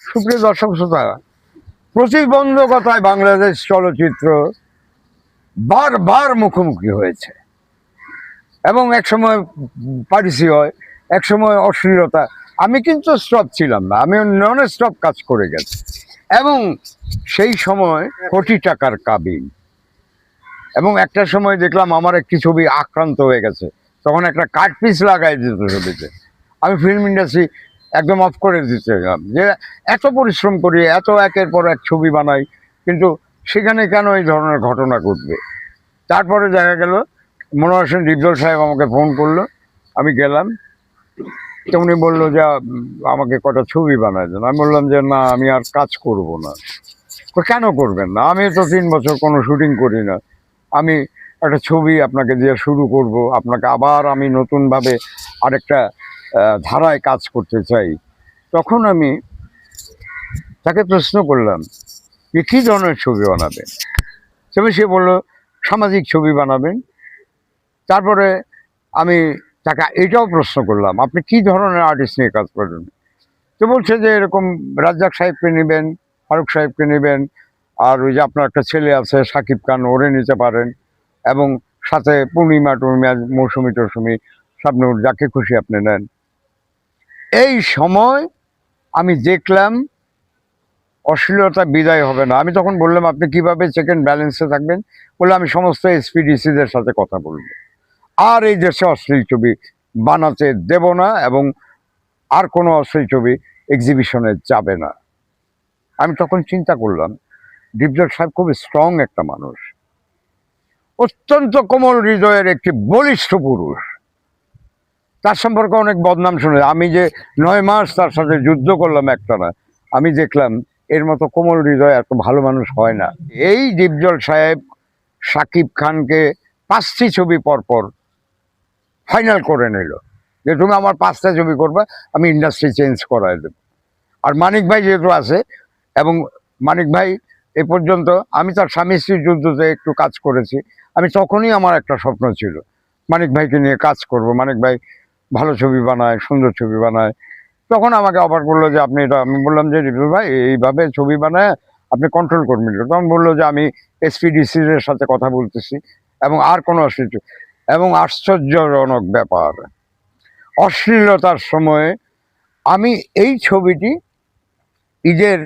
সুপ্রিয় দর্শক শ্রোতা প্রতিবন্ধকতায় বাংলাদেশ চলচ্চিত্র বারবার মুখোমুখি হয়েছে। এবং একসময় পারিসি হয়, একসময় অশ্লীলতা। আমি কিন্তু স্টপ ছিলাম না, আমি নন স্টপ কাজ করে গেছি। এবং সেই সময় কোটি টাকার কাবিন। এবং একটা সময় দেখলাম আমার একটি ছবি আক্রান্ত হয়ে গেছে। তখন একটা কাট পিস লাগাই দিত ছবিতে। আমি ফিল্ম ইন্ডাস্ট্রি একদম অফ করে দিতে গেলাম যে এত পরিশ্রম করি, এত একের পর এক ছবি বানাই, কিন্তু সেখানে কেন এই ধরনের ঘটনা ঘটবে? তারপরে দেখা গেল মনে হোসেন ডিপজল সাহেব আমাকে ফোন করল, আমি গেলাম। তো উনি বলল, যে, আমাকে কটা ছবি বানায় দেন। আমি বললাম যে, না, আমি আর কাজ করব না। কেন করবেন না? আমি তো তিন বছর কোনো শুটিং করি না। আমি একটা ছবি আপনাকে দিয়ে শুরু করব। আপনাকে আবার আমি নতুনভাবে আরেকটা ধারায় কাজ করতে চাই। তখন আমি তাকে প্রশ্ন করলাম যে কী ধরনের ছবি বানাবেন? তবে সে বলল, সামাজিক ছবি বানাবেন। তারপরে আমি তাকে এটাও প্রশ্ন করলাম, আপনি কী ধরনের আর্টিস্ট নিয়ে কাজ করবেন তো বলছে যে, এরকম রাজ্জাক সাহেবকে নেবেন, ফারুক সাহেবকে নেবেন, আর ওই যে আপনার একটা ছেলে আছে, সাকিব খান, ওরে নিতে পারেন, এবং সাথে পূর্ণিমা টুর্ণিমা মৌসুমি টৌসুমি স্বপ্নুর যাকে খুশি আপনি নেন। এই সময় আমি দেখলাম অশ্লীলতা বিদায় হবে না। আমি তখন বললাম, আপনি কীভাবে সেকেন্ড ব্যালেন্সে থাকবেন? বলে আমি সমস্ত এসপিডিসিদের সাথে কথা বলব। আর এই দেশে অশ্লীল ছবি বানাতে দেব না এবং আর কোনো অশ্লীল ছবি এক্সিবিশনে যাবে না। আমি তখন চিন্তা করলাম ডিপজল সাহেব খুব স্ট্রং একটা মানুষ। অত্যন্ত কোমল হৃদয়ের একটি বলিষ্ঠ পুরুষ। তার সম্পর্কে অনেক বদনাম শুনে, আমি যে নয় মাস তার সাথে যুদ্ধ করলাম একটানা, আমি দেখলাম এর মতো কোমল হৃদয় এত ভালো মানুষ হয় না। এই ডিপজল সাহেব সাকিব খানকে পাঁচটি ছবি পরপর ফাইনাল করে নিল, যে তুমি আমার পাঁচটা ছবি করবে, আমি ইন্ডাস্ট্রি চেঞ্জ করাই দেব। আর মানিক ভাই যেহেতু আছে, এবং মানিক ভাই এ পর্যন্ত, আমি তার স্বামী স্ত্রীর যুদ্ধতে একটু কাজ করেছি, আমি তখনই আমার একটা স্বপ্ন ছিল, মানিক ভাইকে নিয়ে কাজ করব, মানিক ভাই ভালো ছবি বানায়, সুন্দর ছবি বানায় তখন আমাকে অফার করল যে, আপনি এটা, আমি বললাম যে রিপু ভাই, এইভাবে ছবি বানায় আপনি কন্ট্রোল করবেন। তখন বলল যে, আমি এসপিডিসির সাথে কথা বলতেছি এবং আর কোনো অসুবিধা এবং আশ্চর্যজনক ব্যাপার, অশ্লীলতার সময়ে আমি এই ছবিটি ঈদের,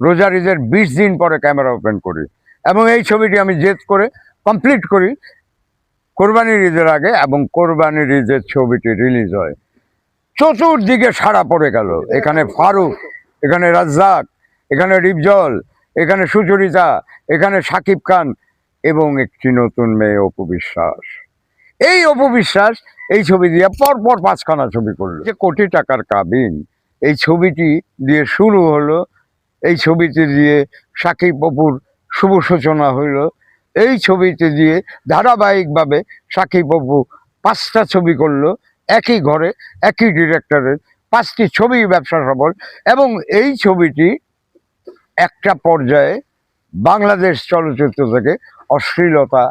রোজার ঈদের বিশ দিন পরে ক্যামেরা ওপেন করি এবং এই ছবিটি আমি জেদ করে কমপ্লিট করি কোরবানির ঈদের আগে এবং কোরবানির ঈদের ছবিটি রিলিজ হয়। চতুর্দিকে সাড়া পড়ে গেল। এখানে ফারুক, এখানে রাজ্জাক, এখানে রিপজল, এখানে সুচরিতা, এখানে সাকিব খান এবং একটি নতুন মেয়ে অপু বিশ্বাস। এই অপু বিশ্বাস এই ছবি দিয়ে পরপর পাঁচখানা ছবি করল। যে কোটি টাকার কাবিন। এই ছবিটি দিয়ে শুরু হলো। এই ছবিটি দিয়ে সাকিব অপুর শুভ সূচনা হইল। এই ছবিটি দিয়ে ধারাবাহিকভাবে সাকিব অপু পাঁচটা ছবি করল, একই ঘরে, একই ডিরেক্টরের পাঁচটি ছবি ব্যবসা সফল এবং এই ছবিটি একটা পর্যায়ে বাংলাদেশ চলচ্চিত্র থেকে অশ্লীলতা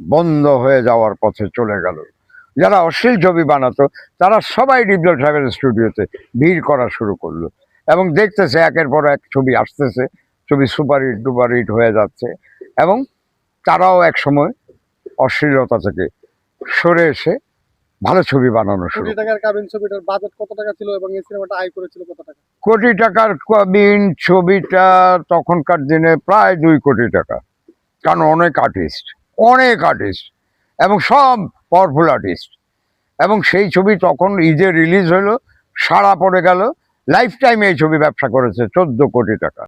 বন্ধ হয়ে যাওয়ার পথে চলে গেল। যারা অশ্লীল ছবি বানাতো, তারা সবাই ডিপজল সাহেবের স্টুডিওতে ভিড় করা শুরু করল এবং দেখতেছে একের পর এক ছবি আসতেছে, ছবি সুপার হিট, ডুপার হিট হয়ে যাচ্ছে এবং তারাও এক সময় অশ্লীলতা থেকে সরে এসে ভালো ছবি বানানো শুরু কোটি টাকার কাবিন ছবিটার বাজেট কত টাকা ছিল এবং এই সিনেমাটা আয় করেছিল কত টাকা? কোটি টাকার কবিন ছবিটা তখনকার দিনে প্রায় দুই কোটি টাকা। কারণ অনেক আর্টিস্ট অনেক আর্টিস্ট এবং সব পাওয়ারফুল আর্টিস্ট এবং সেই ছবি তখন ঈদে রিলিজ হলো সারা পড়ে গেল। লাইফ টাইম এই ছবি ব্যবসা করেছে চোদ্দ কোটি টাকা।